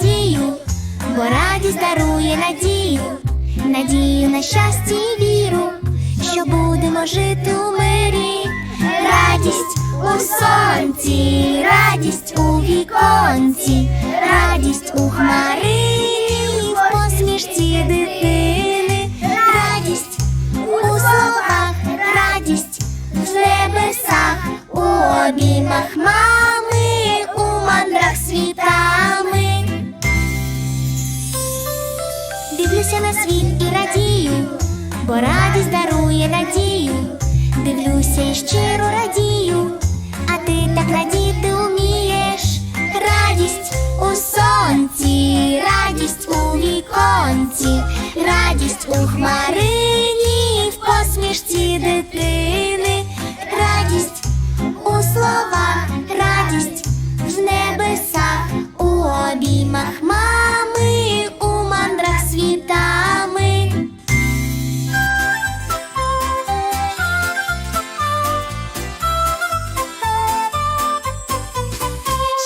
радію, бо радість дарує надію, надію на щастя і віру, що будемо жити у мирі, радість у сонці, радість у віконці, радість у хмари, в посмішці дитини. Надію. Дивлюся і щиро радію, а ти так радіти умієш. Радість у сонці, радість у віконці, радість у хмарині,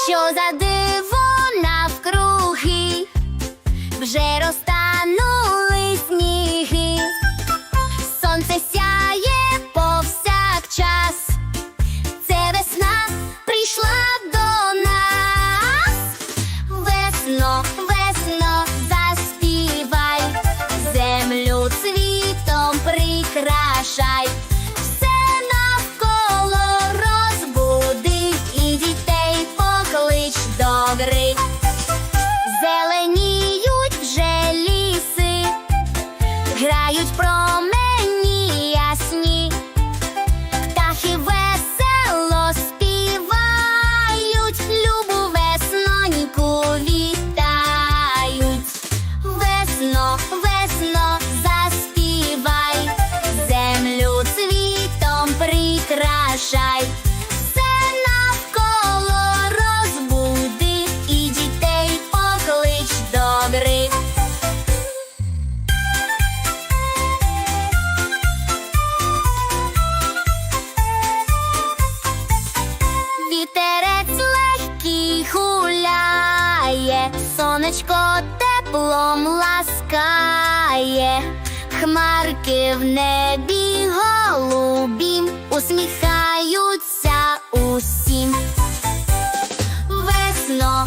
Що за диво навкруги, вже розтанули сніги, сонце сяє повсякчас, це весна прийшла до нас. Весно, грають промені Теплом ласкає, хмарки в небі голубім усміхаються усім. Весно,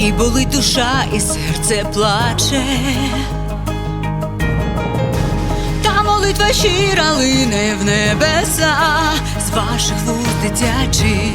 І болить душа, і серце плаче. Та молитва щира лине в небеса з ваших вуз дитячих.